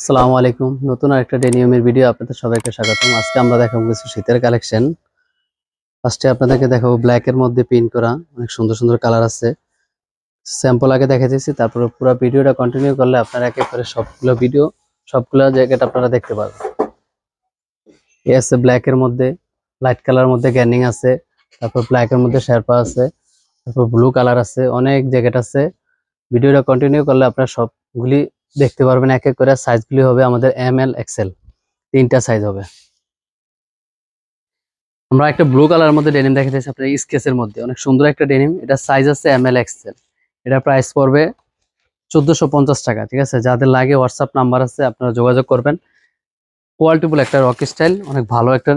আসসালামু আলাইকুম। নতুন আরেকটা ডেনিয়মের ভিডিও আপনাদের সবাইকে স্বাগতম। আজকে আমরা দেখাবো কিছু শীতের কালেকশন ফার্স্টে আপনাদেরকে দেখাবো ব্ল্যাক এর মধ্যে প্রিন্ট করা। অনেক সুন্দর সুন্দর কালার আছে। স্যাম্পল আগে দেখা দিয়েছি তারপরে পুরো ভিডিওটা কন্টিনিউ করলে আপনারা এক এক করে সবগুলো ভিডিও সবগুলো জায়গাটা আপনারা দেখতে পারবেন। এ আছে ব্ল্যাক এর মধ্যে লাইট কালার মধ্যে গ্যানিং আছে। তারপর ব্ল্যাক এর মধ্যে শেরপা আছে। তারপর ব্লু কালার আছে। অনেক জ্যাকেট আছে। ভিডিওটা কন্টিনিউ করলে আপনারা সবগুলি দেখতে পারবেন এক এক করে সাইজগুলি হবে আমাদের এম এল এক্সেল তিনটা সাইজ হবে। আমরা একটা ব্লু কালার মধ্যে ডেনিম দেখে দিয়েছি আপনার স্কেচের মধ্যে। অনেক সুন্দর একটা ডেনিম এটা সাইজ আছে এম এল এক্সেল এটা প্রাইস পড়বে চোদ্দোশো পঞ্চাশ টাকা, ঠিক আছে? যাদের লাগে হোয়াটসঅ্যাপ নাম্বার আছে, আপনারা যোগাযোগ করবেন। কোয়ালিটিফুল একটা রক স্টাইল অনেক ভালো একটা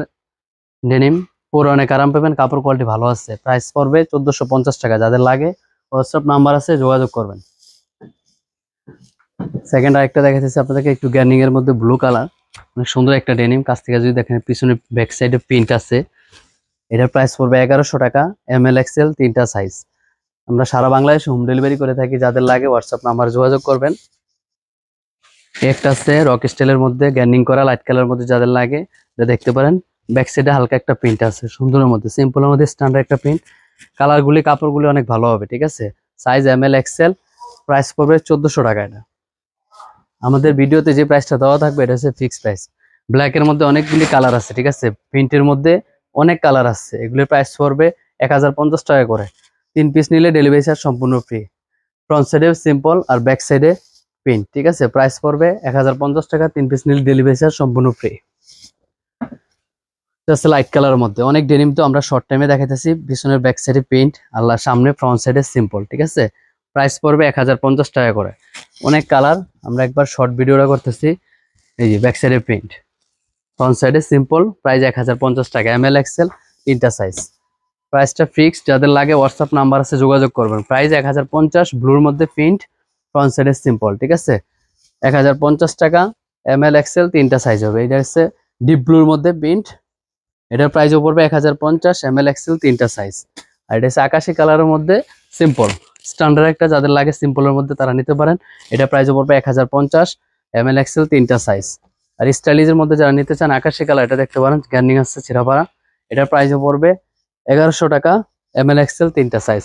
ডেনিম পরে অনেক আরাম পাবেন, কাপড় কোয়ালিটি ভালো আছে। প্রাইস পড়বে চোদ্দোশো টাকা। যাদের লাগে হোয়াটসঅ্যাপ নাম্বার আছে, যোগাযোগ করবেন। সেকেন্ড আরেকটা দেখাচ্ছি আপনাদেরকে একটু গ্যানিং এর মধ্যে ব্লু কালার অনেক সুন্দর একটা ডেনিম কাছ থেকে যদি দেখেন, পিছনে ব্যাক সাইডে প্রিন্ট আছে। এটার প্রাইস পড়বে এগারোশো টাকা এম এল এক্সেল তিনটা সাইজ আমরা সারা বাংলাদেশে হোম ডেলিভারি করে থাকি। যাদের লাগে হোয়াটসঅ্যাপ নাম্বার যোগাযোগ করবেন। একটা আছে রক স্টাইলের মধ্যে গ্যানিং করা লাইট কালার মধ্যে যাদের লাগে, এটা দেখতে পারেন। ব্যাক সাইডে হালকা একটা প্রিন্ট আছে, সুন্দরের মধ্যে। সিম্পলের মধ্যে স্ট্যান্ডার্ড একটা প্রিন্ট কালারগুলি কাপড়গুলি অনেক ভালো হবে, ঠিক আছে? Size M L XL price পড়বে চোদ্দোশো টাকা এটা। আমাদের ভিডিওতে যে প্রাইসটা দেওয়া থাকবে, এটা হচ্ছে ফিক্সড প্রাইস ব্ল্যাক এর মধ্যে অনেকগুলি কালার আছে, ঠিক আছে? প্রিন্টের মধ্যে অনেক কালার আছে। এগুলির প্রাইস পড়বে এক হাজার পঞ্চাশ টাকা করে। তিন পিস নিলে ডেলিভারি চার্জ সম্পূর্ণ ফ্রি ফ্রন্ট সাইডে সিম্পল আর ব্যাক সাইডে প্রিন্ট ঠিক আছে? প্রাইস পড়বে এক হাজার পঞ্চাশ টাকা, তিন পিস নিলে ডেলিভারি চার্জ সম্পূর্ণ ফ্রি জাস্ট লাইট কালারের মধ্যে। অনেক ডেনিম তো আমরা শর্ট টাইমে দেখাইতেছি। পিছনের ব্যাক সাইডে প্রিন্ট আর সামনে ফ্রন্ট সাইডে সিম্পল ঠিক আছে? প্রাইস পড়বে এক হাজার পঞ্চাশ টাকা করে। অনেক কালার আমরা একবার শর্ট ভিডিওটা করতেছি। এই যে ব্যাক সাইডে প্রিন্ট ফ্রন্ট সাইডে সিম্পল প্রাইস এক হাজার পঞ্চাশ টাকা এম এল এক্সেল তিনটা সাইজ প্রাইসটা ফিক্সড যাদের লাগে হোয়াটসঅ্যাপ নাম্বার আছে যোগাযোগ করবেন। প্রাইস এক হাজার পঞ্চাশ ব্লুর মধ্যে প্রিন্ট ফ্রন্ট সাইডে সিম্পল ঠিক আছে? এক হাজার পঞ্চাশ টাকা এম এল এক্সেল তিনটা সাইজ হবে। এটা হচ্ছে ডিপ ব্লুর মধ্যে প্রিন্ট এটার প্রাইসও পড়বে এক হাজার পঞ্চাশ এম এল এক্সেল তিনটা সাইজ আর এটা হচ্ছে আকাশি কালারের মধ্যে সিম্পল স্ট্যান্ডার্ড একটা, যাদের লাগে সিম্পলের মধ্যে তারা নিতে পারেন। এটা প্রাইসও পড়বে এক হাজার পঞ্চাশ এম এল এক্সেল তিনটা সাইজ আর স্টাইলিজের মধ্যে যারা নিতে চান, আকাশি কালার এটা দেখতে পারেন গ্যান্ডিং আসছে ছিড়াপাড়া এটার প্রাইসও পড়বে এগারোশো টাকা এম এল এক্সেল তিনটা সাইজ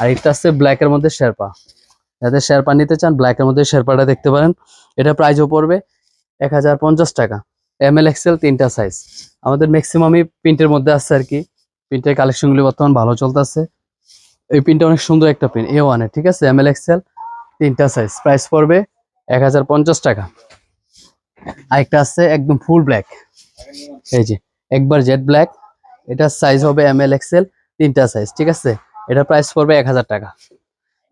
আর এটা আছে ব্ল্যাকের মধ্যে শেরপা যাদের শেরপা নিতে চান ব্ল্যাকের মধ্যে শেরপাটা দেখতে পারেন। এটা প্রাইসও পড়বে এক হাজার পঞ্চাশ টাকা এম এল এক্সেল তিনটা সাইজ আমাদের ম্যাক্সিমামই প্রিন্টের মধ্যে আছে আর কি। প্রিন্টের কালেকশনগুলি বর্তমান ভালো চলতেছে। এই পিনটা অনেক সুন্দর একটা পিন এ ওয়ানের ঠিক আছে? এম এল এক্সেল তিনটা সাইজ প্রাইস পড়বে এক হাজার পঞ্চাশ টাকা। আরেকটা আছে একদম ফুল ব্ল্যাক এই যে, একবার জেড ব্ল্যাক এটার সাইজ হবে এম এল এক্সেল তিনটা সাইজ ঠিক আছে? এটা প্রাইস পড়বে এক হাজার টাকা।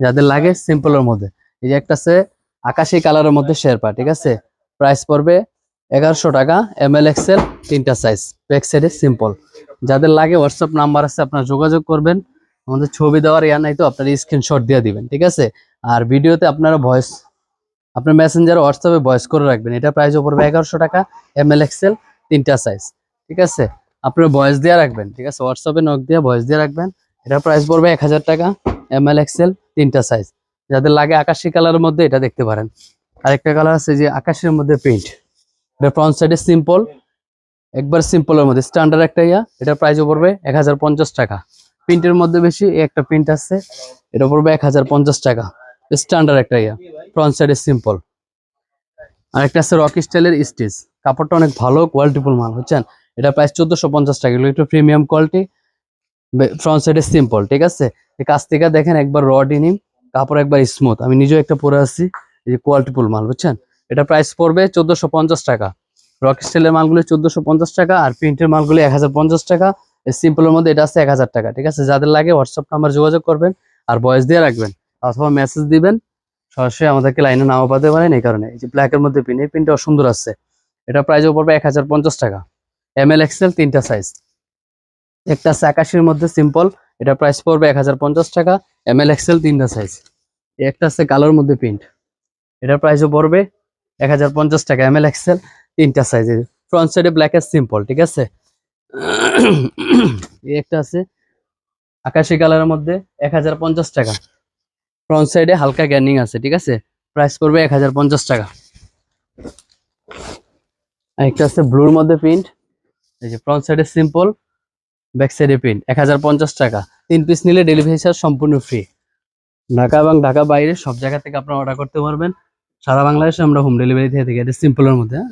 যাদের লাগে সিম্পলের মধ্যে। এই যে একটা আছে আকাশি কালারের মধ্যে শেরপা ঠিক আছে? প্রাইস পড়বে এগারোশো টাকা এম এল এক্সেল তিনটা সাইজ ব্যাক সাইডে সিম্পল যাদের লাগে হোয়াটসঅ্যাপ নাম্বার আছে, আপনারা যোগাযোগ করবেন। আমাদের ছবি দেওয়ার ইয়া নাই তো, আপনার স্ক্রিনশট দিয়ে দিবেন, ঠিক আছে? আর ভিডিওতে আপনারা ভয়েস আপনার মেসেঞ্জার হোয়াটসঅ্যাপে ভয়েস করে রাখবেন। এটা প্রাইস পড়বে এগারোশো টাকা এম এল এক্সেল তিনটা সাইজ ঠিক আছে? আপনার ভয়েস দিয়ে রাখবেন, ঠিক আছে? হোয়াটসঅ্যাপে নক দিয়ে ভয়েস দিয়ে রাখবেন। এটা প্রাইস পড়বে এক হাজার টাকা এম এল এক্সেল তিনটা সাইজ যাদের লাগে আকাশি কালারের মধ্যে এটা দেখতে পারেন। আরেকটা কালার আছে যে আকাশের মধ্যে প্রিন্ট এটা ফ্রন্ট সাইডে সিম্পল একবার সিম্পলের মধ্যে। স্ট্যান্ডার্ড একটা ইয়া এটা প্রাইসও পড়বে এক হাজার পঞ্চাশ টাকা। প্রিন্টের মধ্যে বেশি একটা প্রিন্ট আছে। এটা পড়বে এক হাজার পঞ্চাশ টাকা। স্ট্যান্ডার্ড একটা ইয়া ফ্রন্ট সাইডে সিম্পল আর একটা আছে রকি স্টাইলের স্টিচ কাপড়টা অনেক ভালো কোয়ালিটিফুল মাল, বুঝছেন? এটা প্রাইস চোদ্দশো পঞ্চাশ টাকা। এগুলো একটু প্রিমিয়াম কোয়ালিটি ফ্রন্ট সাইডে সিম্পল ঠিক আছে? এই কাছ থেকে দেখেন একবার র ডিনিম কাপড় একবার স্মুথ আমি নিজেও একটা পরে আসছি এই যে কোয়ালিটিফুল মাল, বুঝছেন? এটা প্রাইস পড়বে চোদ্দশো পঞ্চাশ টাকা। রক স্টাইলের মালগুলো চোদ্দশো পঞ্চাশ টাকা, আর প্রিন্টের মালগুলো এক হাজার পঞ্চাশ টাকা। সিম্পলের মধ্যে এটা আছে এক হাজার টাকা, ঠিক আছে? যাদের লাগে হোয়াটসঅ্যাপ নাম্বার যোগাযোগ করবেন আর ভয়েস দিয়ে রাখবেন অথবা মেসেজ দিবেন, সরাসরি আমাদেরকে লাইনে নাও পাতে পারেন, এই কারণে। এই যে ব্ল্যাকের মধ্যে পিন এই পিনটা সুন্দর আছে। এটা প্রাইসও পড়বে এক হাজার পঞ্চাশ টাকা। এম এল এক্সেল তিনটা সাইজ একটা আছে আকাশের মধ্যে সিম্পল এটা প্রাইস পড়বে এক হাজার পঞ্চাশ টাকা। এম এল এক্সেল তিনটা সাইজ একটা আছে কালোর মধ্যে প্রিন্ট এটার প্রাইসও পড়বে এক হাজার পঞ্চাশ টাকা। এম এল এক্সেল তিনটা সাইজের ফ্রন্ট সাইডে ব্ল্যাক এর সিম্পল ঠিক আছে? এই একটা আছে, আকাশি কালারের মধ্যে এক হাজার পঞ্চাশ টাকা। ফ্রন্ট সাইডে হালকা গ্যানিং আছে, ঠিক আছে? প্রাইস পড়বে এক হাজার পঞ্চাশ টাকা। একটা আছে ব্লুর মধ্যে প্রিন্ট এই যে ফ্রন্ট সাইডে সিম্পল ব্যাক সাইডে প্রিন্ট এক হাজার পঞ্চাশ টাকা। তিন পিস নিলে ডেলিভারি চার্জ সম্পূর্ণ ফ্রি ঢাকা এবং ঢাকা বাইরে সব জায়গা থেকে আপনারা অর্ডার করতে পারবেন। সারা বাংলাদেশে আমরা হোম ডেলিভারি দিয়ে থাকি, এটা সিম্পলের মধ্যে হ্যাঁ।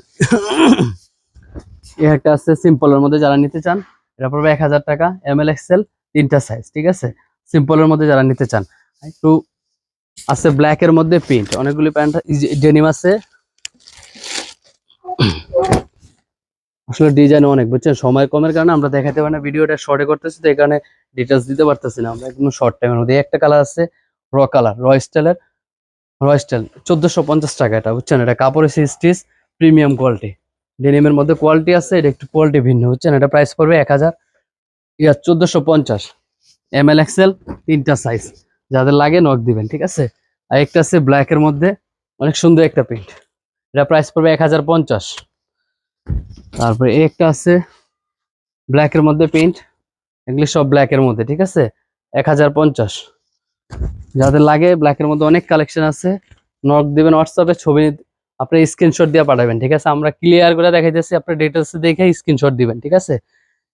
এই একটা আছে সিম্পলের মধ্যে যারা নিতে চান, এটা পড়বে এক হাজার টাকা এম এল এক্সেল তিনটা সাইজ ঠিক আছে? সিম্পলের মধ্যে যারা নিতে চান, একটু আছে ব্ল্যাকের মধ্যে প্রিন্ট অনেকগুলি প্যান্ট ডেনিম আছে। আসলে ডিজাইন অনেক, বুঝছেন? সময় কমের কারণে আমরা দেখাতে পারি না, ভিডিওটা শর্টে করতেছি, তো এখানে ডিটেলস দিতে পারতেছি না আমরা, একদম শর্ট টাইমের মধ্যে। একটা কালার আছে র কালার র স্টাইলের র স্টাইল চোদ্দোশো পঞ্চাশ টাকা এটা, বুঝছেন? এটা কাপড়ের স্টিচ প্রিমিয়াম কোয়ালিটি ডেনিমের মধ্যে কোয়ালিটি আছে, এটা একটু কোয়ালিটি ভিন্ন, বুঝছেন? এটা প্রাইস পড়বে এক হাজার, ইয়ার চোদ্দোশো পঞ্চাশ। এম এল এক্সেল তিনটা সাইজ যাদের লাগে নক দিবেন, ঠিক আছে? আর একটা আছে ব্ল্যাকের মধ্যে, অনেক সুন্দর একটা প্রিন্ট এটা প্রাইস পড়বে এক হাজার পঞ্চাশ। তারপরে একটা আছে ব্ল্যাকের মধ্যে প্রিন্ট এগুলি সব ব্ল্যাকের মধ্যে, ঠিক আছে? এক হাজার পঞ্চাশ। যাদের লাগে ব্ল্যাকের মধ্যে অনেক কালেকশন আছে নক দিবেন হোয়াটসঅ্যাপে ছবি আপনি স্ক্রিনশট দিয়ে পাঠাবেন, ঠিক আছে? আমরা ক্লিয়ার করে দেখাইতেছি আপনি ডিটেলস দেখে স্ক্রিনশট দিবেন, ঠিক আছে?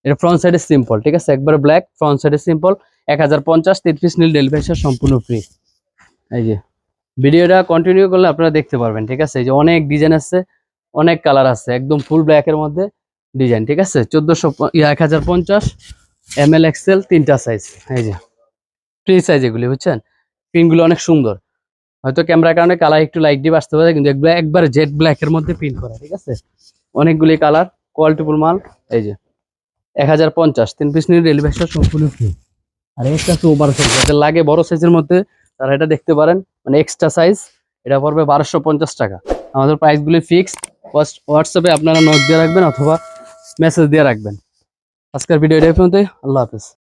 এটা ফ্রন্ট সাইডে সিম্পল ঠিক আছে? একবার ব্ল্যাক ফ্রন্ট সাইডে সিম্পল এক হাজার পঞ্চাশ পিস নীল ডেলিভারি সম্পূর্ণ ফ্রি এই যে, ভিডিওটা কন্টিনিউ করলে আপনারা দেখতে পারবেন, ঠিক আছে? এই যে অনেক ডিজাইন আছে, অনেক কালার আছে, একদম ফুল ব্ল্যাকের মধ্যে ডিজাইন ঠিক আছে? চোদ্দোশো এক হাজার পঞ্চাশ এম এল এক্সেল তিনটা সাইজ এই যে ফ্রি সাইজ এগুলি, বুঝছেন? প্রিন্টগুলো অনেক সুন্দর। হয়তো ক্যামেরার কারণে কালার একটু লাইট ডিপ আসতে পারে কিন্তু একবার জেড ব্ল্যাকের মধ্যে প্রিন্ট করা ঠিক আছে? অনেকগুলি কালার কোয়ালিটিফুল মাল এই যে। এক হাজার পঞ্চাশ তিন পিস নিয়ে ডেলিভারি সম্পূর্ণ ফ্রি আর ওভার সাইজ যাদের লাগে বড় সাইজের মধ্যে তারা এটা দেখতে পারেন। মানে এক্সট্রা সাইজ এটা পড়বে বারোশো পঞ্চাশ টাকা। আমাদের প্রাইসগুলি ফিক্সড হোয়াটসঅ্যাপে আপনারা নোট দিয়ে রাখবেন অথবা মেসেজ দিয়ে রাখবেন। আজকের ভিডিও এটা পর্যন্তই। আল্লাহ হাফেজ।